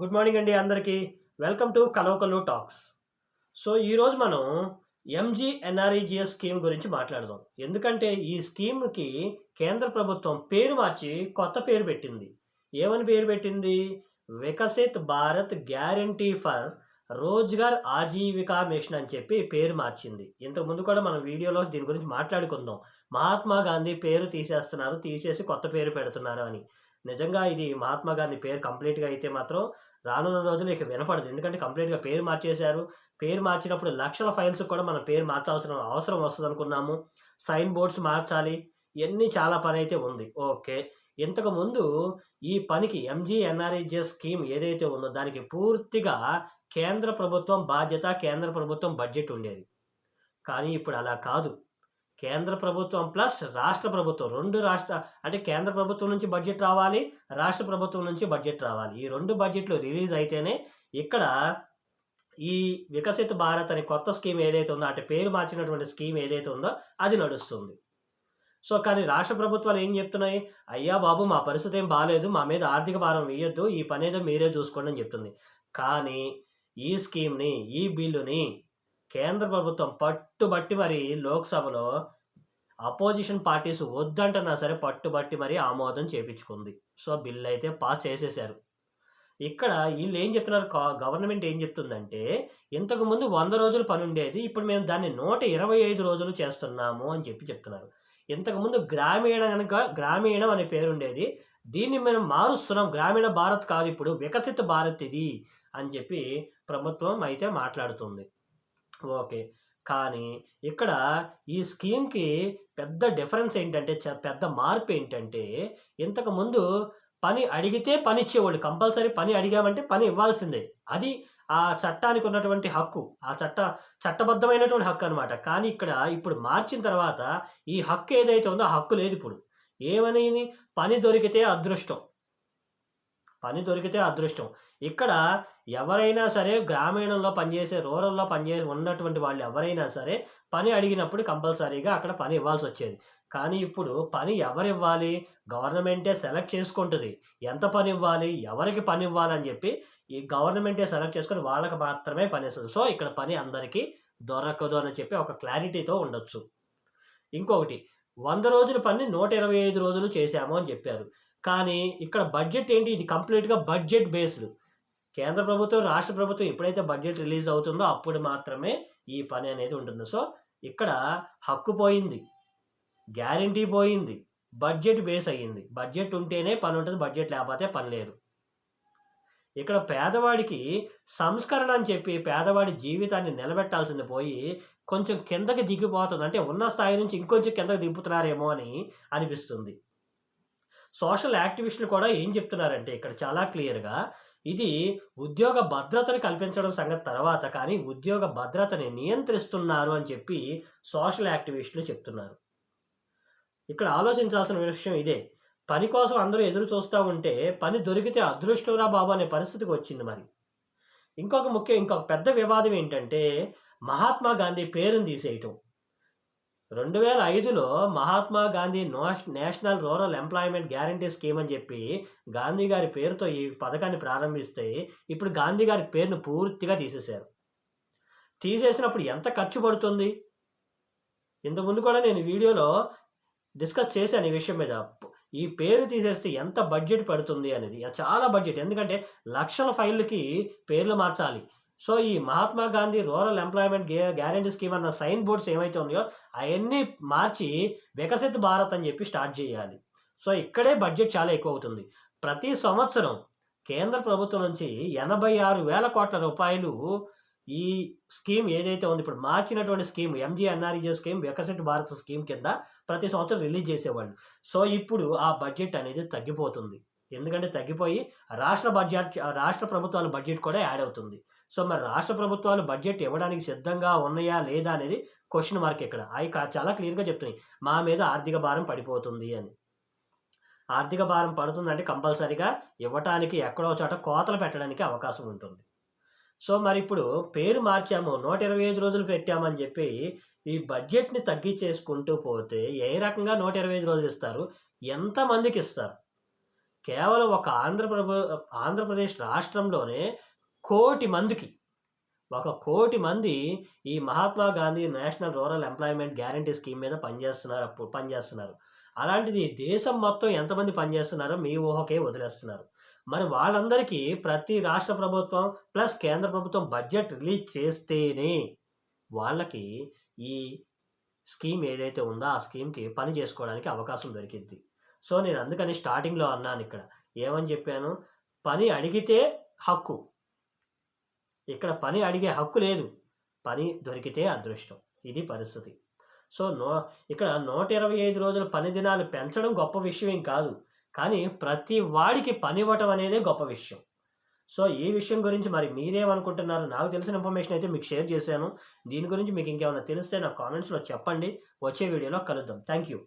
Good morning అండి అందరికీ. Welcome to Kalavakallu talks. So ఈరోజు మనం ఎంజీఎన్ఆర్ఈజీఎస్ స్కీమ్ గురించి మాట్లాడదాం. ఎందుకంటే ఈ స్కీమ్కి కేంద్ర ప్రభుత్వం పేరు మార్చి కొత్త పేరు పెట్టింది. ఏమని పేరు పెట్టింది? Viksit Bharat guarantee for Rozgar Ajeevika mission అని చెప్పి పేరు మార్చింది. ఇంతకుముందు కూడా మనం వీడియోలో దీని గురించి మాట్లాడుకుందాం. మహాత్మా గాంధీ పేరు తీసేస్తున్నారు తీసేసి కొత్త పేరు పెడుతున్నారు అని. నిజంగా ఇది మహాత్మా గాంధీ పేరు కంప్లీట్గా అయితే మాత్రం రానున్న రోజులు ఇక వినపడదు. ఎందుకంటే కంప్లీట్గా పేరు మార్చేశారు. పేరు మార్చినప్పుడు లక్షల ఫైల్స్ కూడా మనం పేరు మార్చాల్సిన అవసరం వస్తుంది అనుకున్నాము సైన్ బోర్డ్స్ మార్చాలి. ఇవన్నీ చాలా పని అయితే ఉంది. ఓకే. ఇంతకు ముందు ఈ పనికి ఎంజీ స్కీమ్ ఏదైతే ఉందో దానికి పూర్తిగా కేంద్ర ప్రభుత్వం బాధ్యత కేంద్ర ప్రభుత్వం బడ్జెట్ ఉండేది. కానీ ఇప్పుడు అలా కాదు. కేంద్ర ప్రభుత్వం ప్లస్ రాష్ట్ర ప్రభుత్వం. రెండు రాష్ట్ర అంటే కేంద్ర ప్రభుత్వం నుంచి బడ్జెట్ రావాలి రాష్ట్ర ప్రభుత్వం నుంచి బడ్జెట్ రావాలి. ఈ రెండు బడ్జెట్లు రిలీజ్ అయితేనే ఇక్కడ ఈ వికసిత భారత్ అనే కొత్త స్కీమ్ ఏదైతే ఉందో అంటే పేరు మార్చినటువంటి స్కీమ్ ఏదైతే ఉందో అది నడుస్తుంది. సో కానీ రాష్ట్ర ప్రభుత్వాలు ఏం చెప్తున్నాయి? అయ్యా బాబు మా పరిస్థితి ఏం బాగాలేదు మా మీద ఆర్థిక భారం వేయొద్దు ఈ పని ఏదో మీరే చూసుకోండి అని చెప్తుంది. కానీ ఈ స్కీమ్ని ఈ బిల్లుని కేంద్ర ప్రభుత్వం పట్టుబట్టి మరి లోక్సభలో అపోజిషన్ పార్టీస్ వద్దంటన్నా సరే పట్టుబట్టి మరి ఆమోదం చేపించుకుంది. సో బిల్ అయితే పాస్ చేసేశారు. ఇక్కడ వీళ్ళు ఏం చెప్తున్నారు? గవర్నమెంట్ ఏం చెప్తుందంటే ఇంతకు ముందు వంద రోజులు పని ఉండేది ఇప్పుడు మేము దాన్ని నూట ఇరవై ఐదు రోజులు చేస్తున్నాము అని చెప్పి చెప్తున్నారు. ఇంతకుముందు గ్రామీణ కనుక గ్రామీణం అనే పేరు ఉండేది. దీన్ని మేము మారుస్తున్నాం. గ్రామీణ భారత్ కాదు ఇప్పుడు వికసిత భారత్ ఇది అని చెప్పి ప్రభుత్వం అయితే మాట్లాడుతుంది. ఓకే. కానీ ఇక్కడ ఈ స్కీమ్కి పెద్ద డిఫరెన్స్ ఏంటంటే చ- పెద్ద మార్పు ఏంటంటే ఇంతకుముందు పని అడిగితే పని ఇచ్చేవాళ్ళు. కంపల్సరీ పని అడిగామంటే పని ఇవ్వాల్సిందే. అది ఆ చట్టానికి ఉన్నటువంటి హక్కు. ఆ చట్ట చట్టబద్ధమైనటువంటి హక్కు అనమాట కానీ ఇక్కడ ఇప్పుడు మార్చిన తర్వాత ఈ హక్కు ఏదైతే ఉందో ఆ హక్కు లేదు ఇప్పుడు. ఏమనేది? పని దొరికితే అదృష్టం. పని దొరికితే అదృష్టం. ఇక్కడ ఎవరైనా సరే గ్రామీణంలో పనిచేసే రూరల్లో పనిచేసి ఉన్నటువంటి వాళ్ళు ఎవరైనా సరే పని అడిగినప్పుడు కంపల్సరీగా అక్కడ పని ఇవ్వాల్సి వచ్చేది. కానీ ఇప్పుడు పని ఎవరు ఇవ్వాలి గవర్నమెంటే సెలెక్ట్ చేసుకుంటుంది. ఎంత పని ఇవ్వాలి? ఎవరికి పని ఇవ్వాలని చెప్పి ఈ గవర్నమెంటే సెలెక్ట్ చేసుకొని వాళ్ళకి మాత్రమే పని ఇస్తుంది. సో ఇక్కడ పని అందరికీ దొరకదు అని చెప్పి ఒక క్లారిటీతో ఉండొచ్చు. ఇంకొకటి వంద రోజుల పని నూట ఇరవై ఐదు రోజులు చేశాము అని చెప్పారు. కానీ ఇక్కడ బడ్జెట్ ఏంటి? ఇది కంప్లీట్గా బడ్జెట్ బేస్డ్ కేంద్ర ప్రభుత్వం రాష్ట్ర ప్రభుత్వం ఎప్పుడైతే బడ్జెట్ రిలీజ్ అవుతుందో అప్పుడు మాత్రమే ఈ పని అనేది ఉంటుంది. సో ఇక్కడ హక్కు పోయింది. గ్యారంటీ పోయింది. బడ్జెట్ బేస్ అయ్యింది. బడ్జెట్ ఉంటేనే పని ఉంటుంది బడ్జెట్ లేకపోతే పని లేదు. ఇక్కడ పేదవాడికి సంస్కరణ అని చెప్పి పేదవాడి జీవితాన్ని నిలబెట్టాల్సింది పోయి కొంచెం కిందకి దిగిపోతుంది. అంటే ఉన్న స్థాయి నుంచి ఇంకొంచెం కిందకి దింపుతున్నారేమో అని అనిపిస్తుంది. సోషల్ యాక్టివిస్టులు కూడా ఏం చెప్తున్నారంటే ఇక్కడ చాలా క్లియర్గా ఇది ఉద్యోగ భద్రతను కల్పించడం సంగతి తర్వాత కానీ ఉద్యోగ భద్రతని నియంత్రిస్తున్నారు అని చెప్పి సోషల్ యాక్టివిస్టులు చెప్తున్నారు. ఇక్కడ ఆలోచించాల్సిన విషయం ఇదే. పని కోసం అందరూ ఎదురు చూస్తూ ఉంటే పని దొరికితే అదృష్టంరా బాబు అనే పరిస్థితికి వచ్చింది మరి. ఇంకొక ముఖ్యం ఇంకొక పెద్ద వివాదం ఏంటంటే మహాత్మా గాంధీ పేరుని తీసేయటం. రెండు వేల ఐదులో Mahatma Gandhi national rural employment guarantee scheme అని చెప్పి గాంధీ గారి పేరుతో ఈ పథకాన్ని ప్రారంభిస్తే ఇప్పుడు గాంధీ గారి పేరును పూర్తిగా తీసేశారు. తీసేసినప్పుడు ఎంత ఖర్చు పడుతుంది? ఇంతకుముందు కూడా నేను వీడియోలో డిస్కస్ చేశాను ఈ విషయం మీద. ఈ పేరు తీసేస్తే ఎంత బడ్జెట్ పడుతుంది అనేది. చాలా బడ్జెట్. ఎందుకంటే లక్షల ఫైళ్ళకి పేర్లు మార్చాలి. సో ఈ మహాత్మా గాంధీ రూరల్ ఎంప్లాయ్మెంట్ గే గ్యారంటీ స్కీమ్ అన్న సైన్ బోర్డ్స్ ఏమైతే ఉన్నాయో అవన్నీ మార్చి వికసిత్ భారత్ అని చెప్పి స్టార్ట్ చేయాలి. సో ఇక్కడే బడ్జెట్ చాలా ఎక్కువ అవుతుంది ప్రతి సంవత్సరం కేంద్ర ప్రభుత్వం నుంచి ఎనభై ఆరు వేల కోట్ల రూపాయలు ఈ స్కీమ్ ఏదైతే ఉంది ఇప్పుడు మార్చినటువంటి scheme ఎంజీఎన్ఆర్ఈజే scheme Viksit Bharat scheme కింద ప్రతి సంవత్సరం రిలీజ్ చేసేవాళ్ళు. సో ఇప్పుడు ఆ బడ్జెట్ అనేది తగ్గిపోతుంది. ఎందుకంటే తగ్గిపోయి రాష్ట్ర బడ్జెట్ రాష్ట్ర ప్రభుత్వాల బడ్జెట్ కూడా యాడ్ అవుతుంది. సో మరి రాష్ట్ర ప్రభుత్వాలు బడ్జెట్ ఇవ్వడానికి సిద్ధంగా ఉన్నాయా లేదా అనేది క్వశ్చన్ మార్క్ ఇక్కడ. అవి చాలా క్లియర్గా చెప్తున్నాయి. మా మీద ఆర్థిక భారం పడిపోతుంది అని. ఆర్థిక భారం పడుతుందంటే కంపల్సరీగా ఇవ్వటానికి ఎక్కడో చోట కోతలు పెట్టడానికి అవకాశం ఉంటుంది. సో మరి ఇప్పుడు పేరు మార్చాము. నూట ఇరవై ఐదు రోజులు పెట్టామని చెప్పి ఈ బడ్జెట్ని తగ్గించేసుకుంటూ పోతే ఏ రకంగా నూట ఇరవై ఐదు రోజులు ఇస్తారు? ఎంతమందికి ఇస్తారు? కేవలం ఒక ఆంధ్రప్రభు ఆంధ్రప్రదేశ్ రాష్ట్రంలోనే కోటి మందికి ఒక కోటి మంది ఈ Mahatma Gandhi national rural employment guarantee scheme మీద పనిచేస్తున్నారు అప్పుడు పనిచేస్తున్నారు. అలాంటిది దేశం మొత్తం ఎంతమంది పనిచేస్తున్నారో మీ ఊహకే వదిలేస్తున్నారు. మరి వాళ్ళందరికీ ప్రతి రాష్ట్ర ప్రభుత్వం ప్లస్ కేంద్ర ప్రభుత్వం బడ్జెట్ రిలీజ్ చేస్తేనే వాళ్ళకి ఈ స్కీమ్ ఏదైతే ఉందో ఆ స్కీమ్కి పని చేసుకోవడానికి అవకాశం దొరికింది సో నేను అందుకని స్టార్టింగ్లో అన్నాను ఇక్కడ. ఏమని చెప్పాను? పని అడిగితే హక్కు. ఇక్కడ పని అడిగే హక్కు లేదు. పని దొరికితే అదృష్టం. ఇది పరిస్థితి. సో నో ఇక్కడ నూట ఇరవై ఐదు రోజుల పని దినాలు పెంచడం గొప్ప విషయం ఏం కాదు. కానీ ప్రతి వాడికి పని ఇవ్వటం అనేదే గొప్ప విషయం. సో ఈ విషయం గురించి మరి మీరేమనుకుంటున్నారు? నాకు తెలిసిన ఇన్ఫర్మేషన్ అయితే మీకు షేర్ చేశాను. దీని గురించి మీకు ఇంకేమైనా తెలిస్తే నా కామెంట్స్లో చెప్పండి. వచ్చే వీడియోలో కలుద్దాం. Thank you